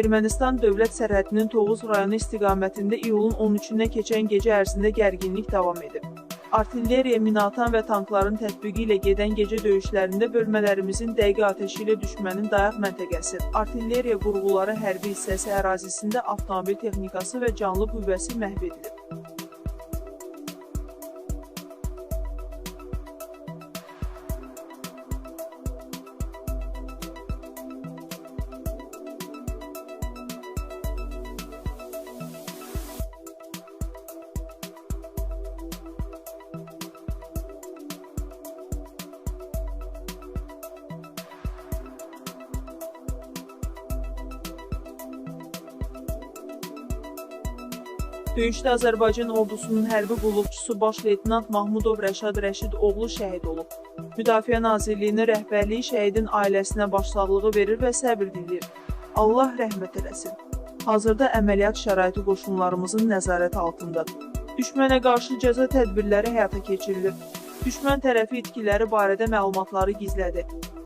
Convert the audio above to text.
Ermənistan dövlət sərhədinin Tovuz rayonu istiqamətində iyulun 13-dən keçən gecə ərzində gərginlik davam edib. Artilleriya, minaatan və tankların tətbiqi ilə gedən gecə döyüşlərində bölmələrimizin dəqiq atəşi ilə düşmənin dayaq məntəqəsi, artilleriya qurğuları hərbi hissəsi ərazisində avtomobil texnikası və canlı qüvvəsi məhv edilib. Döyüşdə Azərbaycan ordusunun hərbi qulluqçusu baş leytenant Mahmudov Rəşad Rəşid oğlu şəhid olub. Müdafiə Nazirliyinin rəhbərliyi şəhidin ailəsinə başsağlığı verir və səbir diləyir. Allah rəhmət eləsin. Hazırda əməliyyat şəraiti qoşunlarımızın nəzarəti altındadır. Düşmənə qarşı cəza tədbirləri həyata keçirilir. Düşmən tərəfi itkiləri barədə məlumatları gizlədi.